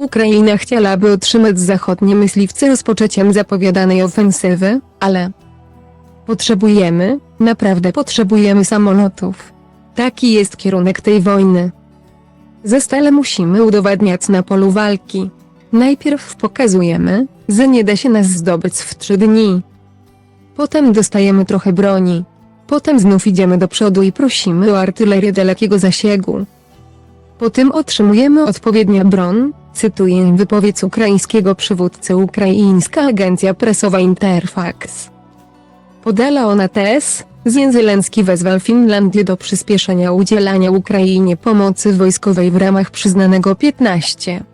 Ukraina chciałaby otrzymać zachodnie myśliwce rozpoczęciem zapowiadanej ofensywy, ale potrzebujemy, naprawdę potrzebujemy samolotów. Taki jest kierunek tej wojny. Ze stale musimy udowadniać na polu walki. Najpierw pokazujemy, że nie da się nas zdobyć w trzy dni. Potem dostajemy trochę broni. Potem znów idziemy do przodu i prosimy o artylerię dalekiego zasięgu. Potem otrzymujemy odpowiednia broń, cytuję wypowiedź ukraińskiego przywódcy ukraińska agencja prasowa Interfax. Podala ona też, że Zelenski wezwał Finlandię do przyspieszenia udzielania Ukrainie pomocy wojskowej w ramach przyznanego 15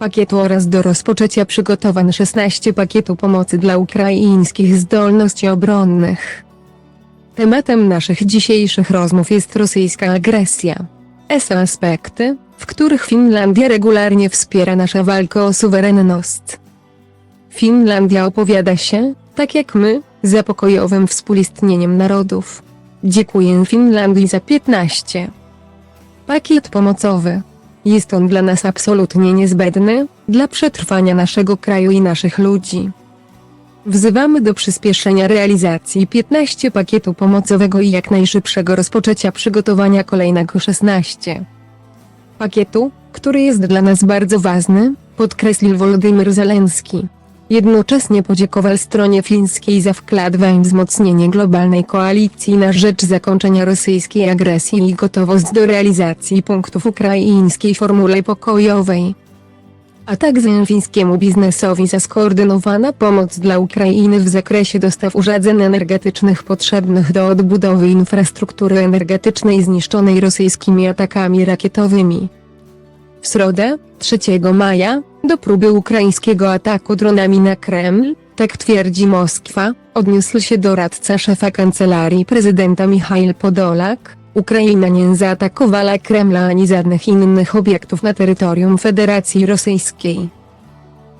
pakietu oraz do rozpoczęcia przygotowań 16 pakietu pomocy dla ukraińskich zdolności obronnych. Tematem naszych dzisiejszych rozmów jest rosyjska agresja. Są aspekty, w których Finlandia regularnie wspiera naszą walkę o suwerenność. Finlandia opowiada się, tak jak my, za pokojowym współistnieniem narodów. Dziękuję Finlandii za 15. Pakiet pomocowy. Jest on dla nas absolutnie niezbędny, dla przetrwania naszego kraju i naszych ludzi. Wzywamy do przyspieszenia realizacji 15 pakietu pomocowego i jak najszybszego rozpoczęcia przygotowania kolejnego 16 pakietu, który jest dla nas bardzo ważny, podkreślił Wolodymyr Zelenski. Jednocześnie podziękował stronie fińskiej za wkład w wzmocnienie globalnej koalicji na rzecz zakończenia rosyjskiej agresji i gotowość do realizacji punktów ukraińskiej formule pokojowej. A także fińskiemu biznesowi za skoordynowana pomoc dla Ukrainy w zakresie dostaw urządzeń energetycznych potrzebnych do odbudowy infrastruktury energetycznej zniszczonej rosyjskimi atakami rakietowymi. W środę, 3 maja, do próby ukraińskiego ataku dronami na Kreml, tak twierdzi Moskwa, odniósł się doradca szefa kancelarii prezydenta Michail Podolak. Ukraina nie zaatakowała Kremla ani żadnych innych obiektów na terytorium Federacji Rosyjskiej.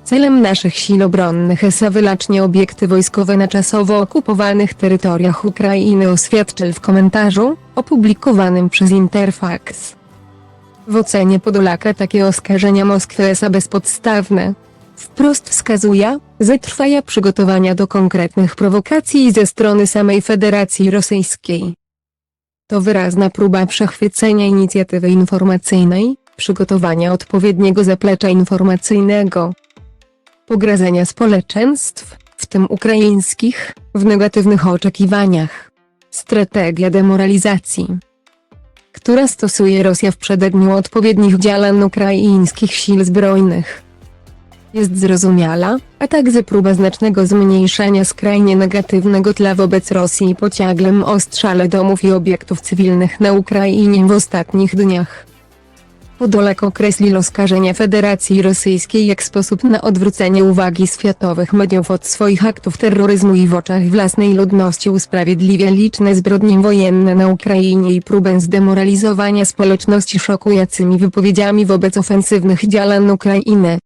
Celem naszych sił obronnych jest wylacznie obiekty wojskowe na czasowo okupowanych terytoriach Ukrainy oświadczył w komentarzu, opublikowanym przez Interfax. W ocenie Podolaka takie oskarżenia Moskwy są bezpodstawne. Wprost wskazuje, że trwają przygotowania do konkretnych prowokacji ze strony samej Federacji Rosyjskiej. To wyraźna próba przechwycenia inicjatywy informacyjnej, przygotowania odpowiedniego zaplecza informacyjnego, pogradzenia społeczeństw, w tym ukraińskich, w negatywnych oczekiwaniach. Strategia demoralizacji która stosuje Rosja w przededniu odpowiednich działań ukraińskich sił zbrojnych. Jest zrozumiała, a także próba znacznego zmniejszenia skrajnie negatywnego tla wobec Rosji i pociąglem ostrzale domów i obiektów cywilnych na Ukrainie w ostatnich dniach. Podolak określił oskarżenia Federacji Rosyjskiej jak sposób na odwrócenie uwagi światowych mediów od swoich aktów terroryzmu i w oczach własnej ludności usprawiedliwia liczne zbrodnie wojenne na Ukrainie i próbę zdemoralizowania społeczności szokującymi wypowiedziami wobec ofensywnych działań Ukrainy.